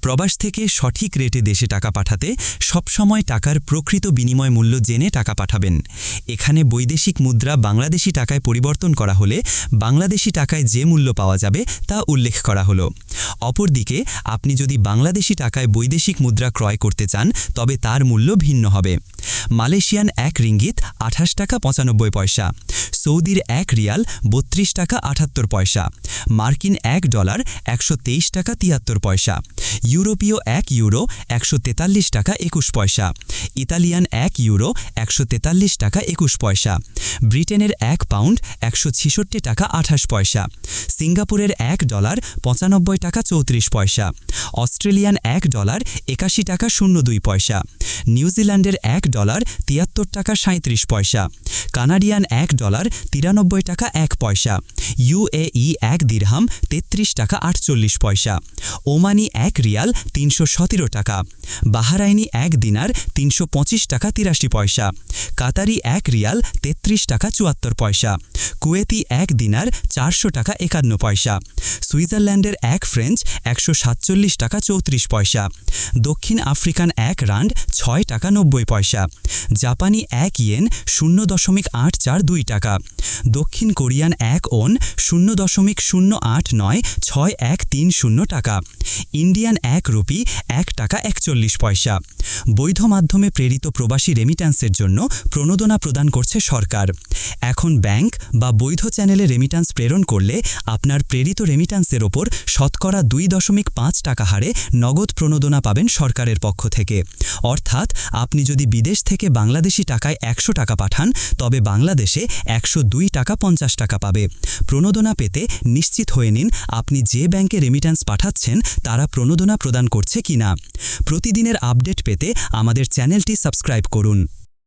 প্রবাস থেকে সঠিক রেটে দেশে টাকা পাঠাতে সবসময় টাকার প্রকৃত বিনিময় মূল্য জেনে টাকা পাঠাবেন। এখানে বৈদেশিক মুদ্রা বাংলাদেশি টাকায় পরিবর্তন করা হলে বাংলাদেশি টাকায় যে মূল্য পাওয়া যাবে তা উল্লেখ করা হলো। অপরদিকে, আপনি যদি বাংলাদেশি টাকায় বৈদেশিক মুদ্রা ক্রয় করতে চান, তবে তার মূল্য ভিন্ন হবে। মালয়েশিয়ান এক রিঙ্গিত, আঠাশ টাকা পঁচানব্বই পয়সা। সৌদির এক রিয়াল, বত্রিশ টাকা আটাত্তর পয়সা। মার্কিন এক ডলার, একশো তেইশ টাকা তিয়াত্তর পয়সা। ইউরোপীয় এক ইউরো, একশো তেতাল্লিশ টাকা একুশ পয়সা। ইতালিয়ান এক ইউরো, একশো তেতাল্লিশ টাকা একুশ পয়সা। ব্রিটেনের এক পাউন্ড, একশো টাকা আঠাশ পয়সা। সিঙ্গাপুরের এক ডলার, পঁচানব্বই টাকা চৌত্রিশ পয়সা, অস্ট্রেলিয়ান এক ডলার একাশি টাকা শূন্য দুই পয়সা নিউজিল্যান্ডের এক ডলার তিয়াত্তর টাকা সাঁত্রিশ পয়সা, কানাডিয়ান এক ডলার তিরানব্বই টাকা এক পয়সা ইউএই এক দিরহাম তেত্রিশ টাকা আটচল্লিশ পয়সা, ওমানি এক রিয়াল তিনশো সতেরো টাকা, বাহারাইনি এক দিনার তিনশো পঁচিশ টাকা তিরাশি পয়সা, কাতারি এক রিয়াল তেত্রিশ টাকা চুয়াত্তর পয়সা, কুয়েতি এক দিনার চারশো টাকা একান্ন পয়সা, সুইজারল্যান্ডের এক ফ্রেঞ্চ একশো সাতচল্লিশ টাকা চৌত্রিশ পয়সা। দক্ষিণ আফ্রিকান এক রান্ড, ছয় টাকা নব্বই পয়সা। জাপানি এক ইয়েন, শূন্য দশমিক আট চার দুই টাকা। দক্ষিণ কোরিয়ান এক ওন, শূন্য দশমিক শূন্য আট নয়, ছয় এক তিন শূন্য টাকা। ইন্ডিয়ান এক রুপি, এক টাকা একচল্লিশ পয়সা। বৈধ মাধ্যমে প্রেরিত প্রবাসী রেমিট্যান্সের জন্য প্রণোদনা প্রদান করছে সরকার। এখন ব্যাংক বা বৈধ চ্যানেলে রেমিট্যান্স প্রেরণ করলে আপনার প্রেরিত রেমিট্যান্সের ওপর শতকরা দুই দশমিক পাঁচ টাকা হারে নগদ প্রণোদনা পাবেন সরকারের পক্ষ থেকে। অর্থাৎ আপনি যদি বিদেশ থেকে বাংলাদেশি টাকায় একশো টাকা পাঠান, তবে বাংলাদেশে একশো দুই টাকা পঞ্চাশ টাকা পাবে। প্রণোদনা পেতে নিশ্চিত হয়ে নিন আপনি যে ব্যাংকে রেমিট্যান্স পাঠাচ্ছেন, তারা প্রণোদনা প্রদান করছে কিনা। প্রতিদিনের আপডেট পেতে আমাদের চ্যানেলটি সাবস্ক্রাইব করুন।